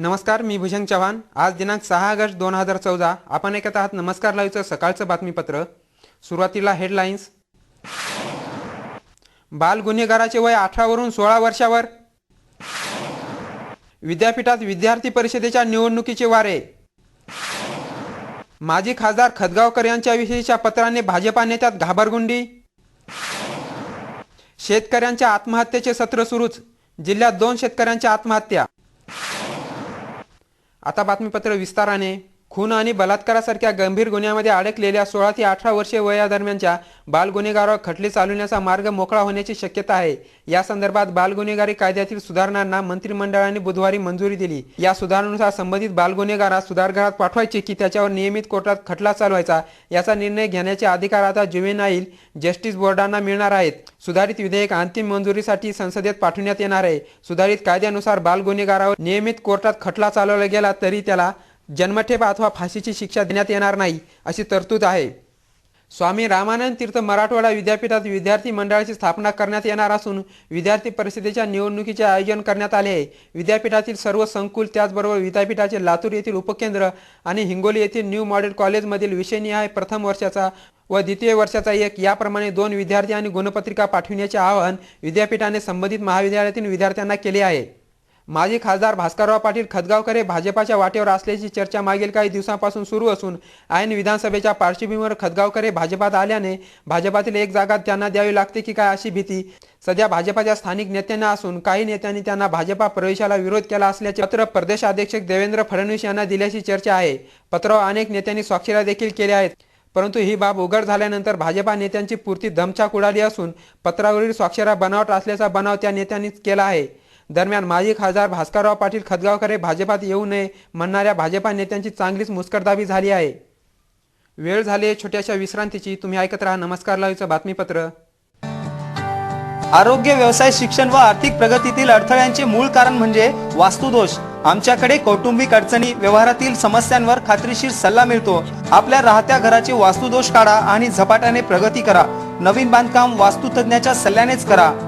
नमस्कार मी भूषण चव्हाण. आज दिनांक सहा ऑगस्ट दोन हजार चौदा. आपण ऐकत आहात नमस्कार लाईव्हचं सकाळचं बातमीपत्र. सुरुवातीला हेडलाईन्स. बाल गुन्हेगाराचे वय अठरावरून सोळा वर्षावर. विद्यापीठात विद्यार्थी परिषदेच्या निवडणुकीचे वारे. माजी खासदार खदगावकर यांच्याविषयीच्या पत्राने भाजपा नेत्यात घाबरगुंडी. शेतकऱ्यांच्या आत्महत्येचे सत्र सुरूच. जिल्ह्यात दोन शेतकऱ्यांच्या आत्महत्या. आता बातमीपत्र विस्ताराने खून आणि बलात्कारासारख्या गंभीर गुन्ह्यामध्ये अडकलेल्या सोळा ते अठरा वर्षे वयादरम्यानच्या बाल गुन्हेगारावर खटले चालवण्याचा मार्ग मोकळा होण्याची शक्यता आहे. या संदर्भात बाल गुन्हेगारी कायद्यातील सुधारणांना मंत्रिमंडळाने बुधवारी मंजुरी दिली. या सुधारणेनुसार संबंधित बाल गुन्हेगारास सुधारगृहात पाठवायचे की त्याच्यावर नियमित कोर्टात खटला चालवायचा याचा निर्णय घेण्याचे अधिकार आता जुवेनाईल जस्टिस बोर्डांना मिळणार आहेत. सुधारित विधेयक अंतिम मंजुरीसाठी संसदेत पाठवण्यात येणार आहे. सुधारित कायद्यानुसार बाल गुन्हेगारावर नियमित कोर्टात खटला चालवला गेला तरी त्याला जन्मठेप अथवा फाशीची शिक्षा देण्यात येणार नाही अशी तरतूद आहे. स्वामी रामानंद तीर्थ मराठवाडा विद्यापीठात विद्यार्थी मंडळाची स्थापना करण्यात येणार असून विद्यार्थी परिषदेच्या निवडणुकीचे आयोजन करण्यात आले आहे. विद्यापीठातील सर्व संकुल त्याचबरोबर विद्यापीठाचे लातूर येथील उपकेंद्र आणि हिंगोली येथील न्यू मॉडेल कॉलेजमधील विषयनिहाय प्रथम वर्षाचा व द्वितीय वर्षाचा एक याप्रमाणे दोन विद्यार्थी आणि गुणपत्रिका पाठविण्याचे आवाहन विद्यापीठाने संबंधित महाविद्यालयातील विद्यार्थ्यांना केले आहे. माजी खासदार भास्करराव पाटील खदगावकर हे भाजपाच्या वाटेवर असल्याची चर्चा मागील काही दिवसांपासून सुरू असून ऐन विधानसभेच्या पार्श्वभूमीवर खदगावकर हे भाजपात आल्याने भाजपातील एक जागा त्यांना द्यावी लागते की काय अशी भीती सध्या भाजपाच्या स्थानिक नेत्यांना असून काही नेत्यांनी त्यांना भाजपा प्रवेशाला विरोध केला असल्याचे पत्र प्रदेशाध्यक्ष देवेंद्र फडणवीस यांना दिल्याची चर्चा आहे. पत्रावर अनेक नेत्यांनी स्वाक्षऱ्या देखील केल्या आहेत. परंतु ही बाब उघड झाल्यानंतर भाजपा नेत्यांची पूर्ती धमछाक उडाली असून पत्रावरील स्वाक्षऱ्या बनावट असल्याचा बनाव त्या नेत्यांनीच केला आहे. दरम्यान माजी खासदार भास्करराव पाटील खदगावकर हे भाजपात येऊ नये म्हणणाऱ्या भाजपा नेत्यांची चांगलीच मुस्करदाबी झाली आहे. वेळ झाली छोट्याशा विश्रांतीची. तुम्ही ऐकत राहा नमस्कार लाईव्हचं बातमीपत्र. आरोग्य व्यवसाय शिक्षण व आर्थिक प्रगतीतील अडथळ्यांचे मूळ कारण म्हणजे वास्तुदोष. आमच्याकडे कौटुंबिक अडचणी व्यवहारातील समस्यांवर खात्रीशीर सल्ला मिळतो. आपल्या राहत्या घराचे वास्तुदोष काढा आणि झपाट्याने प्रगती करा. नवीन बांधकाम वास्तुतज्ञाच्या सल्ल्यानेच करा.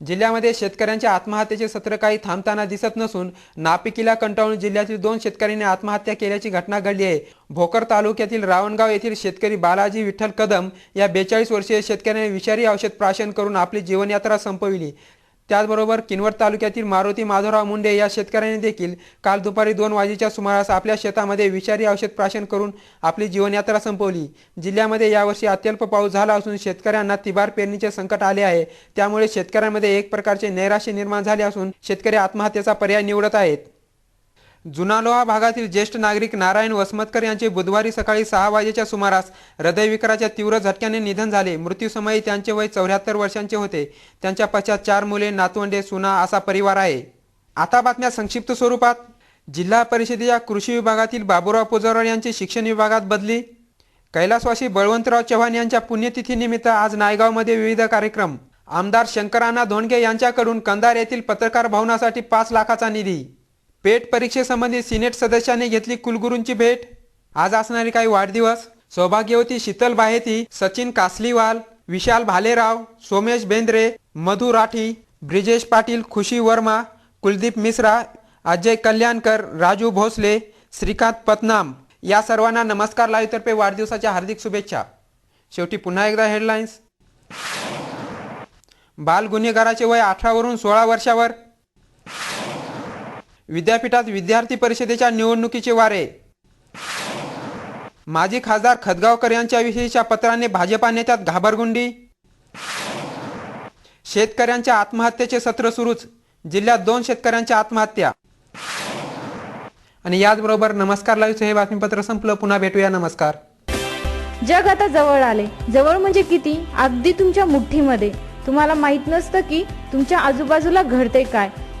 जिल्ह्यामध्ये शेतकऱ्यांच्या आत्महत्येचे सत्र काही थांबताना दिसत नसून नापिकीला कंटाळून जिल्ह्यातील दोन शेतकऱ्यांनी आत्महत्या केल्याची घटना घडली आहे. भोकर तालुक्यातील रावणगाव येथील शेतकरी बालाजी विठ्ठल कदम या बेचाळीस वर्षीय शेतकऱ्याने विषारी औषध प्राशन करून आपली जीवनयात्रा संपविली. त्याचबरोबर किनवट तालुक्यातील मारुती माधवराव मुंडे या शेतकऱ्याने देखील काल दुपारी दोन वाजेच्या सुमारास आपल्या शेतामध्ये विषारी औषध प्राशन करून आपली जीवनयात्रा संपवली. जिल्ह्यामध्ये यावर्षी अत्यल्प पाऊस झाला असून शेतकऱ्यांना तिबार पेरणीचे संकट आले आहे. त्यामुळे शेतकऱ्यांमध्ये एक प्रकारचे नैराश्य निर्माण झाले असून शेतकरी आत्महत्येचा पर्याय निवडत आहेत. जुनालोहा भागातील ज्येष्ठ नागरिक नारायण वसमतकर यांचे बुधवारी सकाळी सहा वाजेच्या सुमारास हृदयविकाराच्या तीव्र झटक्याने निधन झाले. मृत्यूसमयी त्यांचे वय चौऱ्याहत्तर वर्षांचे होते. त्यांच्या पश्चात चार मुले नातवंडे सुना असा परिवार आहे. आता बातम्या संक्षिप्त स्वरूपात. जिल्हा परिषदेच्या कृषी विभागातील बाबुराव पुजारा यांची शिक्षण विभागात बदली. कैलासवासी बळवंतराव चव्हाण यांच्या पुण्यतिथीनिमित्त आज नायगावमध्ये विविध कार्यक्रम. आमदार शंकरांना धोंडगे यांच्याकडून कंदार येथील पत्रकार भवनासाठी पाच लाखाचा निधी. पेट परीक्षेसंबंधी सिनेट सदस्याने घेतली कुलगुरूंची भेट. आज असणारे काही वाढदिवस. सौभाग्यवती शीतल बाहेती सचिन कासलीवाल विशाल भालेराव सोमेश बेंद्रे मधु राठी ब्रिजेश पाटील खुशी वर्मा कुलदीप मिश्रा अजय कल्याणकर राजू भोसले श्रीकांत पतनाम. या सर्वांना नमस्कार लाईव्ह वाढदिवसाच्या हार्दिक शुभेच्छा. शेवटी पुन्हा एकदा हेडलाईन्स बाल गुन्हेगाराचे वय अठरावरून सोळा वर्षावर. विद्यापीठात विद्यार्थी परिषदेच्या निवडणुकीचे वारे. माजी खासदार खदगावकर यांच्याविषयीच्या पत्राने भाजपा नेत्यात घाबरगुंडी. शेतकऱ्यांच्या आत्महत्येचे सत्र सुरूच. जिल्ह्यात दोन शेतकऱ्यांच्या आत्महत्या. आणि याचबरोबर नमस्कार लाईव्हचं हे बातमीपत्र संपलं. पुन्हा भेटूया. नमस्कार. जग आता जवळ आले. जवळ म्हणजे किती? अगदी तुमच्या मुठ्ठीमध्ये. तुम्हाला माहीत नसतं की तुमच्या आजूबाजूला घडते काय?